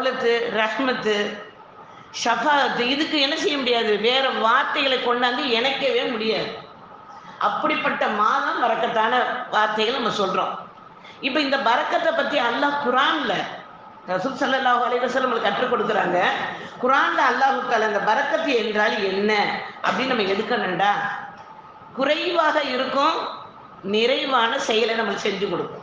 தௌலத்து ரஹ்மத்து ஷஃபாத்து இதுக்கு என்ன செய்ய முடியாது? வேற வார்த்தைகளை கொண்டாந்து இணைக்கவே முடியாது. அப்படிப்பட்ட மாதம் வரக்கத்தான வார்த்தைகள் நம்ம சொல்கிறோம் இப்போ இந்த பறக்கத்தை பற்றி அல்லாஹ் குரானில் ரசூல் ஸல்லல்லாஹு அலைஹி நம்மளுக்கு கற்றுக் கொடுக்குறாங்க. குரானில் அல்லாஹ் அந்த பறக்கத்து என்றால் என்ன? அப்படின்னு நம்ம எடுக்கணும்டா குறைவாக இருக்கும் நிறைவான செயலை நம்மளுக்கு செஞ்சு கொடுக்கும்.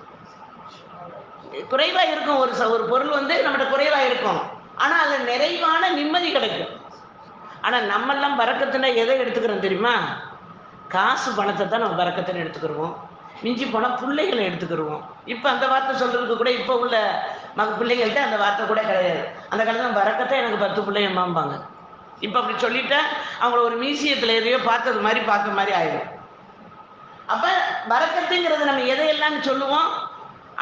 குறைவா இருக்கும். ஒரு ச- ஒரு பொருள் வந்து நம்மகிட்ட குறைவா இருக்கும். ஆனா அதுல நிறைவான நிம்மதி கிடைக்கும். ஆனா நம்மெல்லாம் பறக்கத்துனா எதை எடுத்துக்கிறோம் தெரியுமா? காசு பணத்தை தான் நம்ம பறக்கத்துன்னு எடுத்துக்கிருவோம் மிஞ்சி போனால் பிள்ளைகளை எடுத்துக்கிருவோம் இப்போ அந்த வார்த்தை சொல்றதுக்கு கூட இப்போ உள்ள மக பிள்ளைகள்கிட்ட அந்த வார்த்தை கூட கிடையாது. அந்த காலத்தில் பறக்கத்தை எனக்கு பத்து பிள்ளையம்மாம்பாங்க. இப்போ அப்படி சொல்லிட்டா அவங்கள ஒரு மியூசியத்தில் எதையோ பார்த்தது மாதிரி பார்க்க மாதிரி ஆயிடும் அப்போ பறக்கத்துங்கிறது நம்ம எதையெல்லாம் சொல்லுவோம்?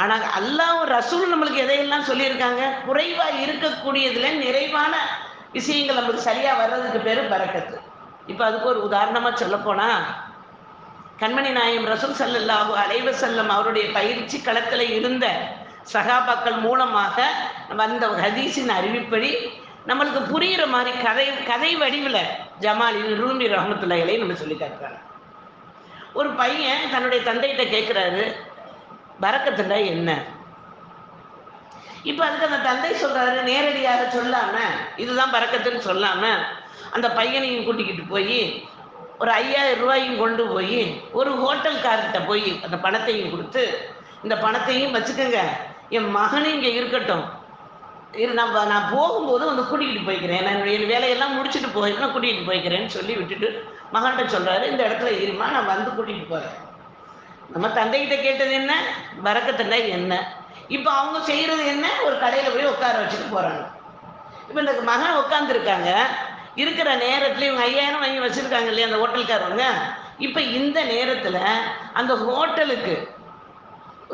ஆனால் அல்லாஹ் ரசூல் நம்மளுக்கு எதையெல்லாம் சொல்லியிருக்காங்க? குறைவாக இருக்கக்கூடியதுல நிறைவான விஷயங்கள் நம்மளுக்கு சரியாக வர்றதுக்கு பேர் பறக்கத்து. இப்போ அதுக்கு ஒரு உதாரணமாக சொல்லப்போனால் கண்மணி நாயம் ரசூல் சல்லல்லாஹு அலைவ செல்லம் அவருடைய பயிற்சி களத்தில் இருந்த சகாபாக்கள் மூலமாக வந்த ஹதீஸின் அறிவிப்படி நம்மளுக்கு புரிகிற மாதிரி கதை கதை வடிவில் ஜமாலின் ரூமி ரஹமத்துல்லாஹிலை நம்ம சொல்லி காட்டுறாங்க. ஒரு பையன் தன்னுடைய தந்தைகிட்ட கேட்குறாரு பறக்கத்துண்டா என்ன? இப்போ அதுக்கு அந்த தந்தை சொல்றாரு நேரடியாக சொல்லாம இதுதான் பறக்கத்துன்னு சொல்லாம அந்த பையனையும் கூட்டிக்கிட்டு போய் ஒரு ஐயாயிரம் ரூபாயும் கொண்டு போய் ஒரு ஹோட்டல்கார்கிட்ட போய் அந்த பணத்தையும் கொடுத்து இந்த பணத்தையும் வச்சுக்கோங்க என் மகனும் இங்கே இருக்கட்டும். இரு நான் நான் போகும்போது வந்து கூட்டிகிட்டு போய்க்கிறேன். நான் என்னுடைய வேலையெல்லாம் முடிச்சுட்டு போயிருக்கேன் கூட்டிகிட்டு போய்க்கிறேன்னு சொல்லி விட்டுட்டு மகன்கிட்ட சொல்கிறாரு இந்த இடத்துல இருமா நான் வந்து கூட்டிகிட்டு போகிறேன் நம்ம தந்தைகிட்ட கேட்டது என்ன? பறக்கத்தண்டா என்ன? இப்போ அவங்க செய்கிறது என்ன? ஒரு கடையில் போய் உட்கார வச்சுட்டு போகிறாங்க இப்போ இந்த மகன் உட்காந்துருக்காங்க இருக்கிற நேரத்துல இவங்க ஐயாயிரம் வாங்கி வச்சுருக்காங்க இல்லையா அந்த ஹோட்டல்காரவங்க? இப்போ இந்த நேரத்தில் அந்த ஹோட்டலுக்கு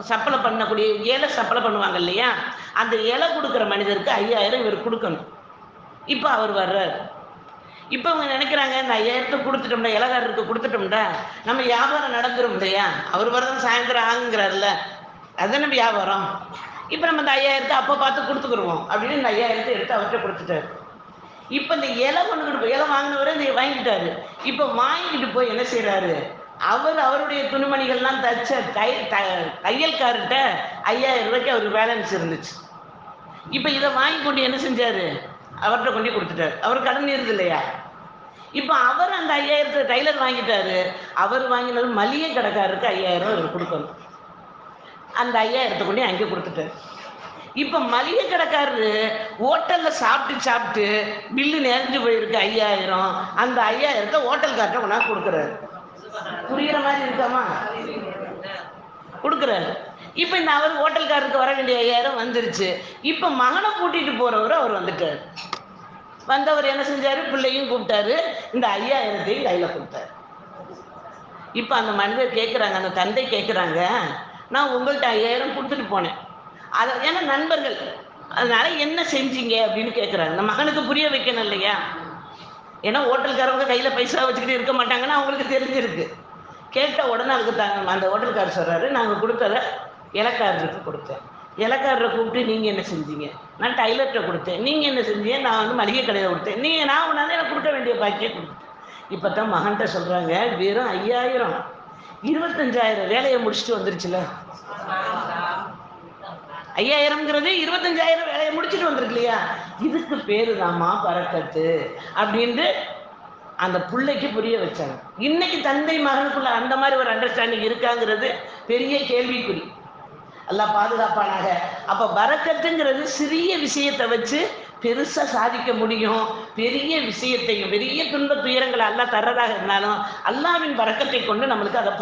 சப்பளை பண்ணக்கூடிய ஏழை சப்ளை பண்ணுவாங்க இல்லையா? அந்த இலை கொடுக்குற மனிதருக்கு ஐயாயிரம் இவர் கொடுக்கணும். இப்போ அவர் வர்றாரு. இப்போ அவங்க நினைக்கிறாங்க நான் ஐயாயிரத்தை கொடுத்துட்டோம்டா இலகாரருக்கு கொடுத்துட்டோம்டா நம்ம வியாபாரம் நடந்துரும் இல்லையா? அவர் வரதான் சாயந்தரம் ஆகுங்கிறாருல்ல அதுதானே வியாபாரம். இப்போ நம்ம இந்த ஐயாயிரத்தை அப்போ பார்த்து கொடுத்துக்குருவோம் அப்படின்னு இந்த ஐயாயிரத்தை எடுத்து அவர்கிட்ட கொடுத்துட்டாரு. இப்போ இந்த இலை கொண்டுக்கிட்டு போய் இலை வாங்கினவரை இந்த வாங்கிட்டாரு. இப்போ வாங்கிட்டு போய் என்ன செய்கிறாரு அவர் அவருடைய துணிமணிகள்லாம் தச்ச தை த- தையல்காரர்கிட்ட ஐயாயிரம் ரூபாய்க்கு அவருக்கு பேலன்ஸ் இருந்துச்சு. இப்போ இதை வாங்கி கொண்டு என்ன செஞ்சார்? அவர்கிட்ட கொண்டு கொடுத்துட்டாரு. அவர் கடன் இருது இல்லையா? இப்போ அவர் அந்த ஐயாயிரத்தை டைலர் வாங்கிட்டாரு. அவர் வாங்கினது மளிகை கடைக்காரருக்கு ஐயாயிரம் அவர் கொடுக்கணும். அந்த ஐயாயிரத்தை கொண்டு அங்கே கொடுத்துட்டாரு. இப்போ மளிகை கடைக்காரரு ஹோட்டலில் சாப்பிட்டு சாப்பிட்டு பில்லு நிறைஞ்சு போயிருக்கு ஐயாயிரம். அந்த ஐயாயிரத்தை ஹோட்டல்கார்ட்ட கொண்டாந்து கொடுக்குறாரு. புரிகிற மாதிரி இருக்காமா? கொடுக்குறாரு. இப்போ இந்த அவர் ஹோட்டல்காரருக்கு வர வேண்டிய ஐயாயிரம் வந்துருச்சு. இப்போ மகனை கூட்டிட்டு போறவர் அவர் வந்துட்டார். வந்தவர் என்ன செஞ்சாரு? பிள்ளையும் கூப்பிட்டாரு. இந்த ஐயாயிரத்தையும் கையில கொடுத்தாரு. இப்போ அந்த மனிதர் கேட்குறாங்க அந்த தந்தை கேட்குறாங்க நான் உங்கள்கிட்ட ஐயாயிரம் கொடுத்துட்டு போனேன். அதை ஏன்னா நண்பர்கள் அதனால என்ன செஞ்சீங்க அப்படின்னு கேட்குறாங்க இந்த மகனுக்கு புரிய வைக்கணும் இல்லையா? ஏன்னா ஹோட்டல்காரவங்க கையில் பைசா வச்சுக்கிட்டு இருக்க மாட்டாங்கன்னா அவங்களுக்கு தெரிஞ்சிருக்கு. கேட்ட உடனே அதுக்கு தாங்க அந்த ஹோட்டல்காரர் சொல்கிறாரு நாங்கள் கொடுத்தத இலக்காரருக்கு கொடுத்தேன். இலக்காரரை கூப்பிட்டு நீங்கள் என்ன செஞ்சீங்க? நான் டைலர்கிட்ட கொடுத்தேன். நீங்கள் என்ன செஞ்சீங்க? நான் வந்து மளிகை கடையில் கொடுத்தேன். நீங்கள் நான் உன்னால எனக்கு கொடுக்க வேண்டிய பாக்கியை கொடுத்தேன். இப்போ தான் மகன்கிட்ட சொல்கிறாங்க வெறும் ஐயாயிரம். இருபத்தஞ்சாயிரம் வேலையை முடிச்சுட்டு வந்துருச்சுல. ஐயாயிரம்ங்கிறது இருபத்தஞ்சாயிரம் வேலையை முடிச்சுட்டு வந்திருக்கு இல்லையா இதுக்கு பேரு தாம்மா பறக்கத்து அப்படின்ட்டு அந்த பிள்ளைக்கு புரிய வச்சாங்க. இன்னைக்கு தந்தை மகனுக்குள்ள அந்த மாதிரி ஒரு அண்டர்ஸ்டாண்டிங் இருக்காங்கிறது பெரிய கேள்விக்குறி. எல்லாம் பாதுகாப்பானாக. அப்ப பறக்கத்துங்கிறது சிறிய விஷயத்தை வச்சு பெருசா சாதிக்க முடியும். பெரிய விஷயத்தையும் பெரிய துன்ப துயரங்களை அல்லாஹ் தர்றதாக இருந்தாலும் அல்லாவின் பறக்கத்தை கொண்டு நம்மளுக்கு அதை